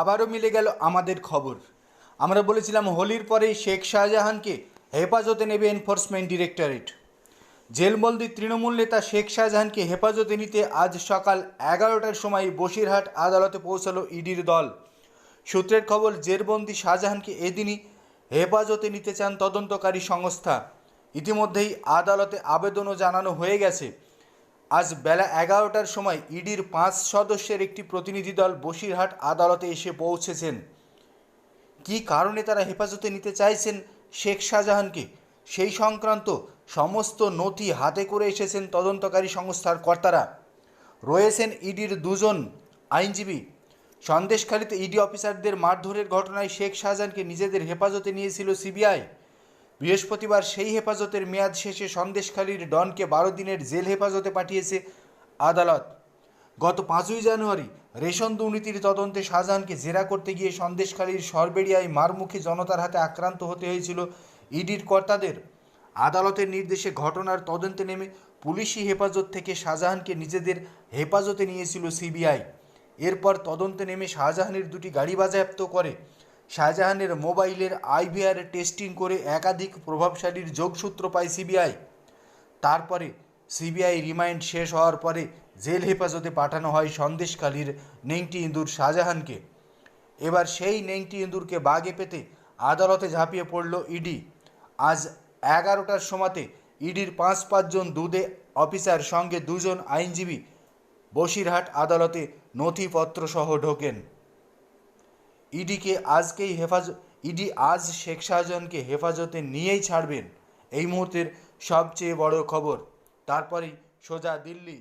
আবারও মিলে গেল আমাদের খবর। আমরা বলেছিলাম হোলির পরেই শেখ শাহজাহানকে হেফাজতে নেবে এনফোর্সমেন্ট ডিরেক্টরেট। জেলবন্দি তৃণমূল নেতা শেখ শাহজাহানকে হেফাজতে নিতে আজ সকাল এগারোটার সময় বসিরহাট আদালতে পৌঁছালো ইডির দল। সূত্রের খবর, জেলবন্দি শাহজাহানকে এদিনই হেফাজতে নিতে চান তদন্তকারী সংস্থা। ইতিমধ্যেই আদালতে আবেদনও জানানো হয়ে গেছে। আজ বেলা এগারোটার সময় ইডির পাঁচ সদস্যের একটি প্রতিনিধি দল বসিরহাট আদালতে এসে পৌঁছেছেন। কী কারণে তারা হেফাজতে নিতে চাইছেন শেখ শাহজাহানকে? সেই সংক্রান্ত সমস্ত নথি হাতে করে এসেছেন তদন্তকারী সংস্থার কর্তারা। রয়েছেন ইডির দুজন আইনজীবী। সন্দেশখালীতে ইডি অফিসারদের মারধরের ঘটনায় শেখ শাহজাহানকে নিজেদের হেফাজতে নিয়েছিল সিবিআই। বৃহস্পতিবার সেই হেফাজতের মেয়াদ শেষে সন্দেশখালীর ডনকে বারো দিনের জেল হেফাজতে পাঠিয়েছে আদালত। গত পাঁচই জানুয়ারি রেশন দুর্নীতির তদন্তে শাহজাহানকে জেরা করতে গিয়ে সন্দেশখালীর সরবেড়িয়ায় মারমুখী জনতার হাতে আক্রান্ত হতে হয়েছিল ইডির কর্তাদের। আদালতের নির্দেশে ঘটনার তদন্তে নেমে পুলিশি হেফাজত থেকে শাহজাহানকে নিজেদের হেফাজতে নিয়েছিল সিবিআই। এরপর তদন্তে নেমে শাহজাহানের দুটি গাড়ি বাজেয়াপ্ত করে শাহজাহানের মোবাইলের আইভিআর টেস্টিং করে একাধিক প্রভাবশালীর যোগসূত্র পায় সিবিআই। তারপরে সিবিআই রিমাইন্ড শেষ হওয়ার পরে জেল হেফাজতে পাঠানো হয় সন্দেশখালীর নেংটি ইঁদুর শাহজাহানকে। এবার সেই নেংটি ইঁদুরকে বাগে পেতে আদালতে ঝাঁপিয়ে পড়ল ইডি। আজ এগারোটার সময়তে ইডির পাঁচ পাঁচজন দুদে অফিসার সঙ্গে দুজন আইনজীবী বসিরহাট আদালতে নথিপত্রসহ ঢোকেন। ইডিকে আজকেই হেফাজত ইডি আজ শেখ শাহজাহানকে হেফাজতে নিয়েই ছাড়বেন। এই মুহূর্তের সবচেয়ে বড় খবর, তারপরেই সোজা দিল্লি।